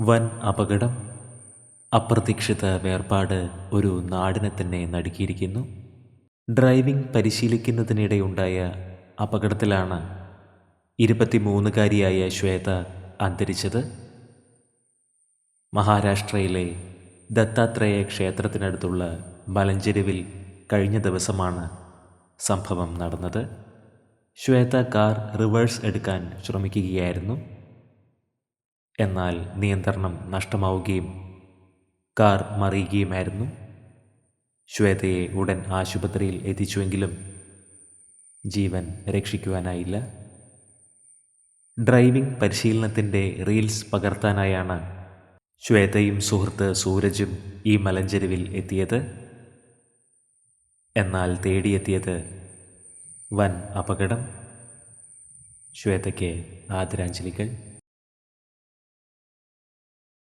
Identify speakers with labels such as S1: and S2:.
S1: വൻ അപകടം. അപ്രതീക്ഷിത വേർപാട് ഒരു നാടിനെ തന്നെ നടുക്കിയിരിക്കുന്നു. ഡ്രൈവിംഗ് പരിശീലിക്കുന്നതിനിടെയുണ്ടായ അപകടത്തിലാണ് ഇരുപത്തിമൂന്നുകാരിയായ ശ്വേത അന്തരിച്ചത്. മഹാരാഷ്ട്രയിലെ ദത്താത്രേയ ക്ഷേത്രത്തിനടുത്തുള്ള മലഞ്ചെരുവിൽ കഴിഞ്ഞ ദിവസമാണ് സംഭവം നടന്നത്. ശ്വേത കാർ റിവേഴ്സ് എടുക്കാൻ ശ്രമിക്കുകയായിരുന്നു. എന്നാൽ നിയന്ത്രണം നഷ്ടമാവുകയും കാർ മറിയുകയുമായിരുന്നു. ശ്വേതയെ ഉടൻ ആശുപത്രിയിൽ എത്തിച്ചുവെങ്കിലും ജീവൻ രക്ഷിക്കുവാനായില്ല. ഡ്രൈവിംഗ് പരിശീലനത്തിന്റെ റീൽസ് പകർത്താനായാണ് ശ്വേതയും സുഹൃത്ത് സൂരജും ഈ മലഞ്ചെരുവിൽ എത്തിയത്. എന്നാൽ തേടിയെത്തിയത് വൻ അപകടം. ശ്വേതയ്ക്ക് ആദരാഞ്ജലികൾ.